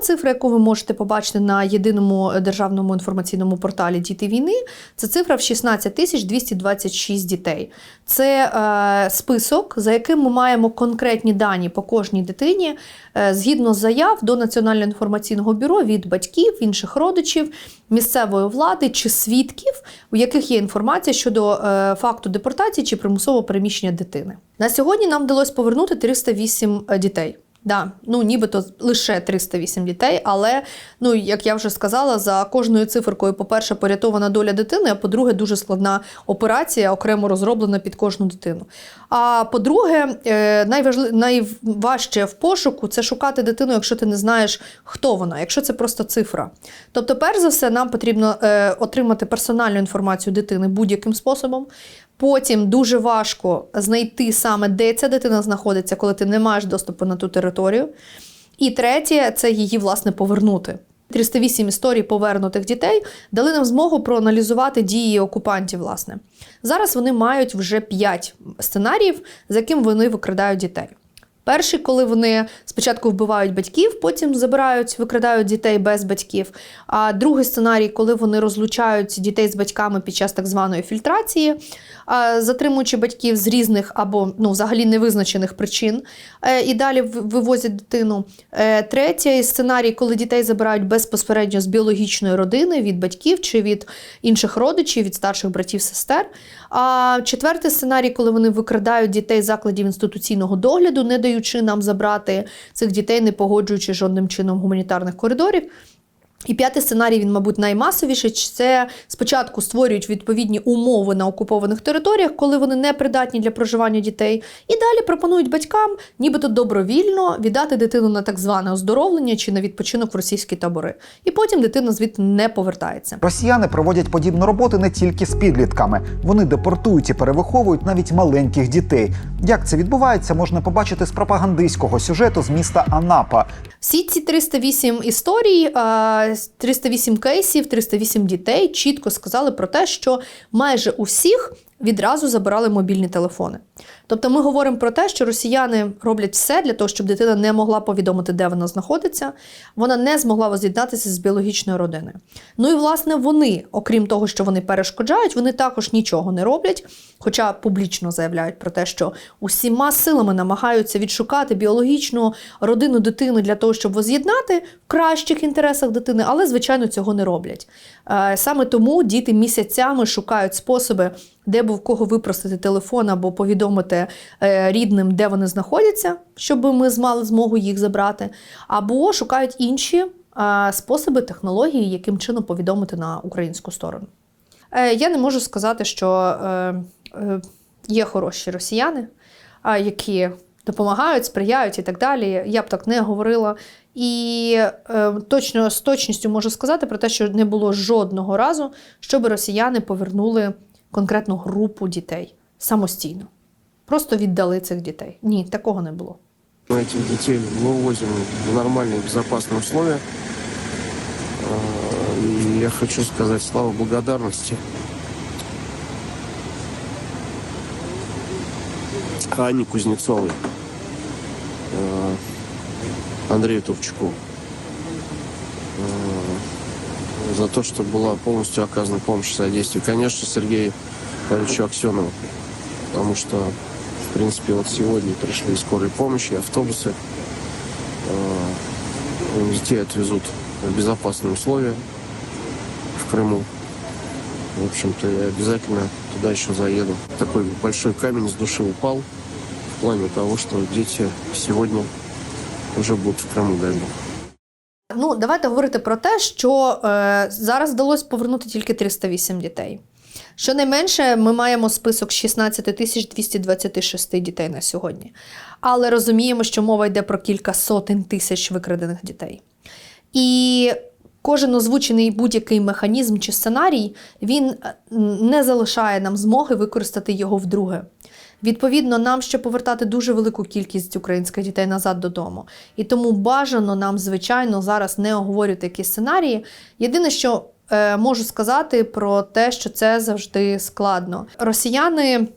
Цифра, яку ви можете побачити на єдиному державному інформаційному порталі Діти війни, це цифра в 16 тисяч 226 дітей. Це е, список, за яким ми маємо конкретні дані по кожній дитині е, згідно заяв до Національного інформаційного бюро від батьків, інших родичів, місцевої влади чи свідків, у яких є інформація щодо е, факту депортації чи примусового переміщення дитини. На сьогодні нам вдалося повернути 308 дітей. Да, ну нібито лише 308 дітей, але ну як я вже сказала, за кожною циферкою, по-перше, порятована доля дитини, а по-друге, дуже складна операція, окремо розроблена під кожну дитину. А по-друге, е, найважли... найважче в пошуку це шукати дитину, якщо ти не знаєш, хто вона, якщо це просто цифра. Тобто, перш за все, нам потрібно е, отримати персональну інформацію дитини будь-яким способом. Потім дуже важко знайти саме, де ця дитина знаходиться, коли ти не маєш доступу на ту територію. І третє це її власне повернути. 308 історій повернутих дітей дали нам змогу проаналізувати дії окупантів. Власне зараз вони мають вже 5 сценаріїв, за яким вони викрадають дітей. Перший, коли вони спочатку вбивають батьків, потім забирають, викрадають дітей без батьків. А другий сценарій, коли вони розлучають дітей з батьками під час так званої фільтрації, затримуючи батьків з різних або ну, взагалі невизначених причин, е, і далі вивозять дитину. Е, Третій сценарій, коли дітей забирають безпосередньо з біологічної родини, від батьків чи від інших родичів, від старших братів, сестер. А четвертий сценарій, коли вони викрадають дітей з закладів інституційного догляду, не даючи нам забрати цих дітей, не погоджуючи жодним чином гуманітарних коридорів. І п'ятий сценарій, він, мабуть, наймасовіший. Це спочатку створюють відповідні умови на окупованих територіях, коли вони не придатні для проживання дітей, і далі пропонують батькам, нібито добровільно віддати дитину на так зване оздоровлення чи на відпочинок в російські табори. І потім дитина звідти не повертається. Росіяни проводять подібну роботу не тільки з підлітками. Вони депортують і перевиховують навіть маленьких дітей. Як це відбувається, можна побачити з пропагандистського сюжету з міста Анапа. Всі ці 308 історій, е, 308 кейсів, 308 дітей чітко сказали про те, що майже у всіх відразу забирали мобільні телефони. Тобто ми говоримо про те, що росіяни роблять все для того, щоб дитина не могла повідомити, де вона знаходиться, вона не змогла воз'єднатися з біологічною родиною. Ну і власне вони, окрім того, що вони перешкоджають, вони також нічого не роблять, хоча публічно заявляють про те, що усіма силами намагаються відшукати біологічну родину дитини для того, щоб воз'єднати в кращих інтересах дитини, але звичайно цього не роблять. Е, Саме тому діти місяцями шукають способи, де б в кого випросити телефон або повідомити е, рідним, де вони знаходяться, щоб ми змали змогу їх забрати, або шукають інші способи, технології, яким чином повідомити на українську сторону. Е, Я не можу сказати, що е, є хороші росіяни, які допомагають, сприяють і так далі. Я б так не говорила. І точно з точністю можу сказати про те, що не було жодного разу, щоб росіяни повернули конкретну групу дітей самостійно. Просто віддали цих дітей. Ні, такого не було. Мы этих детей вывозим в нормальные безопасные условия. А, И я хочу сказать слова благодарности Анне Кузнецовой, а, Андрею Товчуку а, за то, что была полностью оказана помощь и содействие. Конечно, Сергею Павловичу Аксенову, потому что в принципе, вот сегодня пришли скорые помощи, автобусы. Э, Детей отвезут в безопасные условия в Крыму. В общем-то, я обязательно туда еще заеду. Такой большой камень с души упал в плане того, что дети сегодня уже будут в Крыму, бог. Ну, давайте говорити про те, що е, зараз вдалося повернути тільки 308 дітей. Щонайменше ми маємо список 16 тисяч 226 дітей на сьогодні. Але розуміємо, що мова йде про кілька сотень тисяч викрадених дітей. І кожен озвучений будь-який механізм чи сценарій, він е, не залишає нам змоги використати його вдруге. Відповідно, нам ще повертати дуже велику кількість українських дітей назад додому. І тому бажано нам, звичайно, зараз не оговорювати якісь сценарії. Єдине, що е, можу сказати про те, що це завжди складно. Росіяни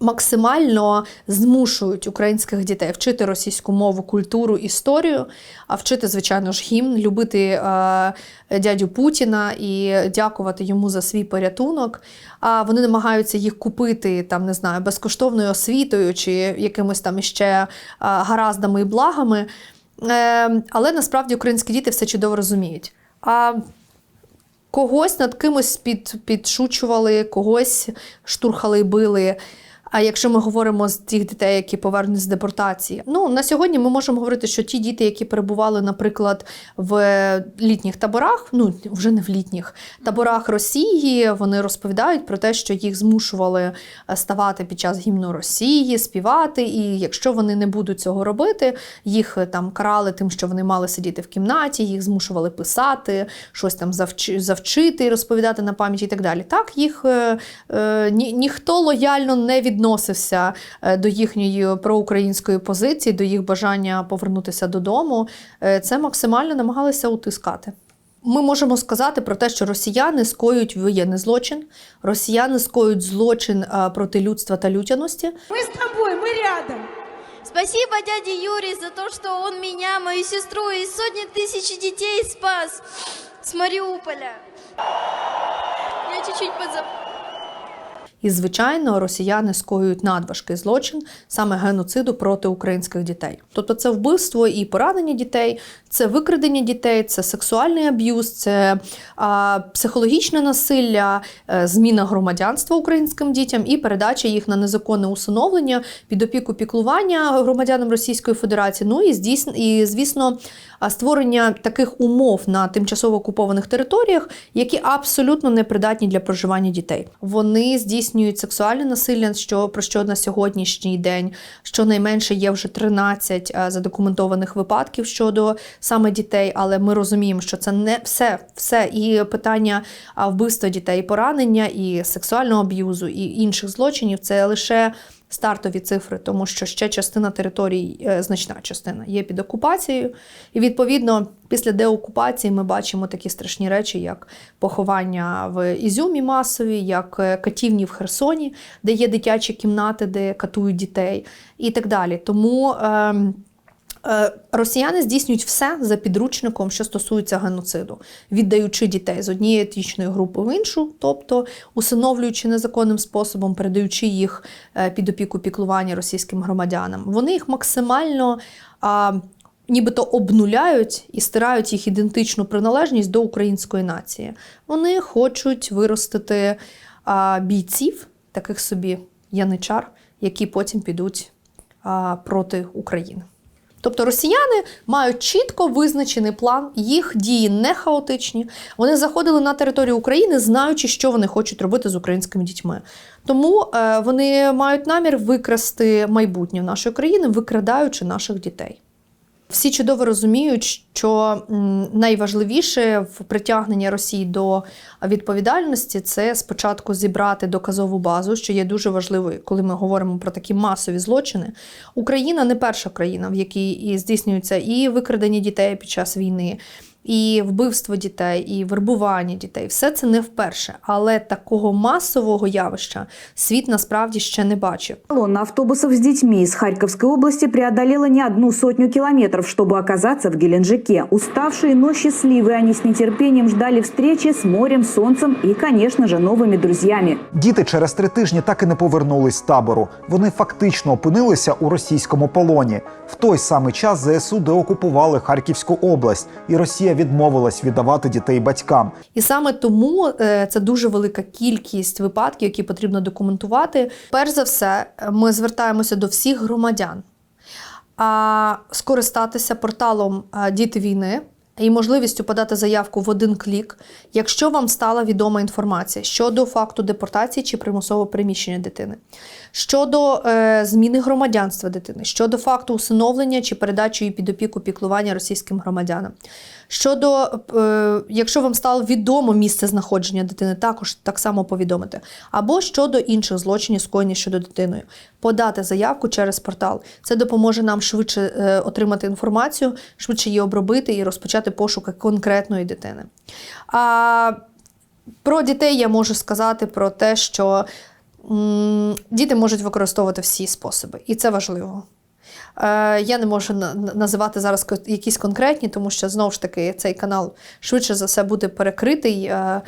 максимально змушують українських дітей вчити російську мову, культуру, історію, а вчити, звичайно ж, гімн, любити е, дядю Путіна і дякувати йому за свій порятунок. А вони намагаються їх купити там, не знаю, безкоштовною освітою чи якимось там іще е, гараздами і благами. Е, але насправді українські діти все чудово розуміють. А когось над кимось під, підшучували, когось штурхали і били. А якщо ми говоримо з тих дітей, які повернуть з депортації, ну на сьогодні ми можемо говорити, що ті діти, які перебували, наприклад, в літніх таборах, ну вже не в літніх таборах Росії, вони розповідають про те, що їх змушували е, ставати під час гімну Росії, співати. І якщо вони не будуть цього робити, їх е, там карали тим, що вони мали сидіти в кімнаті, їх змушували писати, щось там завчи, завчити, розповідати на пам'ять і так далі. Так їх е, е, ні, ніхто лояльно не відносився е, до їхньої проукраїнської позиції, до їх бажання повернутися додому. Е, Це максимально намагалися утискати. Ми можемо сказати про те, що росіяни скоюють воєнний злочин, росіяни скоюють злочин е, проти людства та людяності. Мы с тобой, мы рядом. Спасибо дяде Юрий за то, что он меня, мою сестру и сотни тысяч детей спас с Мариуполя. Я чуть-чуть подзап... І, звичайно, росіяни скоюють надважкий злочин саме геноциду проти українських дітей. Тобто це вбивство і поранення дітей, це викрадення дітей, це сексуальний аб'юз, це а, психологічне насилля, е, зміна громадянства українським дітям і передача їх на незаконне усиновлення під опіку піклування громадянам Російської Федерації. Ну і здійсно, і звісно, створення таких умов на тимчасово окупованих територіях, які абсолютно непридатні для проживання дітей. Вони здійснюють сексуальне насилля, що про що на сьогоднішній день щонайменше є вже 13 задокументованих випадків щодо саме дітей. Але ми розуміємо, що це не все, все і питання вбивства дітей, поранення, і сексуального аб'юзу, і інших злочинів це лише стартові цифри, тому що ще частина територій, е, значна частина, є під окупацією. І відповідно, після деокупації ми бачимо такі страшні речі, як поховання в Ізюмі масові, як е, катівні в Херсоні, де є дитячі кімнати, де катують дітей, і так далі. Тому. Е, Росіяни здійснюють все за підручником, що стосується геноциду, віддаючи дітей з однієї етнічної групи в іншу, тобто усиновлюючи незаконним способом, передаючи їх е, під опіку піклування російським громадянам. Вони їх максимально. а, Нібито обнуляють і стирають їх ідентичну приналежність до української нації. Вони хочуть виростити а, бійців, таких собі яничар, які потім підуть а, проти України. Тобто росіяни мають чітко визначений план, їх дії не хаотичні. Вони заходили на територію України, знаючи, що вони хочуть робити з українськими дітьми. Тому е, вони мають намір викрасти майбутнє нашої країни, викрадаючи наших дітей. Всі чудово розуміють, що найважливіше в притягненні Росії до відповідальності це спочатку зібрати доказову базу, що є дуже важливою, коли ми говоримо про такі масові злочини. Україна не перша країна, в якій здійснюються і викрадення дітей під час війни, і вбивство дітей, і вербування дітей. Все це не вперше, але такого масового явища світ насправді ще не бачив. Колонна автобусов с детьми из Харьковской области преодолела не одну сотню километров, чтобы оказаться в Геленджике. Уставшие, но счастливые они с нетерпением ждали встречи с морем, солнцем и, конечно же, новыми друзьями. Діти через три тижні так і не повернулись з табору. Вони фактично опинилися у російському полоні. В той самий час ЗСУ деокупували Харківську область, і Росія відмовилась віддавати дітей батькам. І саме тому е, це дуже велика кількість випадків, які потрібно документувати. Перш за все, ми звертаємося до всіх громадян а, скористатися порталом Діти війни. І можливістю подати заявку в один клік, якщо вам стала відома інформація щодо факту депортації чи примусового переміщення дитини, щодо е, зміни громадянства дитини, щодо факту усиновлення чи передачі її під опіку піклування російським громадянам. Щодо, е, якщо вам стало відомо місце знаходження дитини, також так само повідомити. Або щодо інших злочинів, скоєних щодо дитиною, подати заявку через портал. Це допоможе нам швидше е, отримати інформацію, швидше її обробити і розпочати пошуки конкретної дитини. А про дітей я можу сказати про те, що М, Діти можуть використовувати всі способи, і це важливо. Е, Я не можу на- на- називати зараз якісь конкретні, тому що знову ж таки цей канал швидше за все буде перекритий. е, е,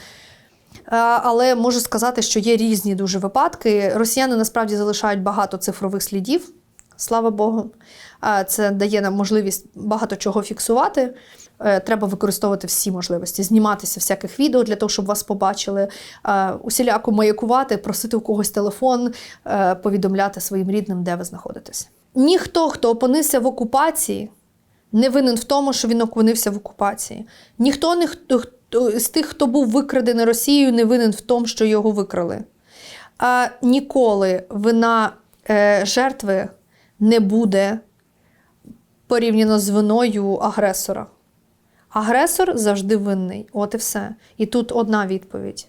Але можу сказати, що є різні дуже випадки. Росіяни насправді залишають багато цифрових слідів, слава Богу. Це дає нам можливість багато чого фіксувати. Треба використовувати всі можливості, зніматися всяких відео для того, щоб вас побачили, усіляко маякувати, просити у когось телефон, повідомляти своїм рідним, де ви знаходитесь. Ніхто, хто опинився в окупації, не винен в тому, що він опинився в окупації. Ніхто не з тих, хто був викрадений Росією, не винен в тому, що його викрали. А ніколи вина е, жертви не буде порівняно з виною агресора. Агресор завжди винний. От і все. І тут одна відповідь.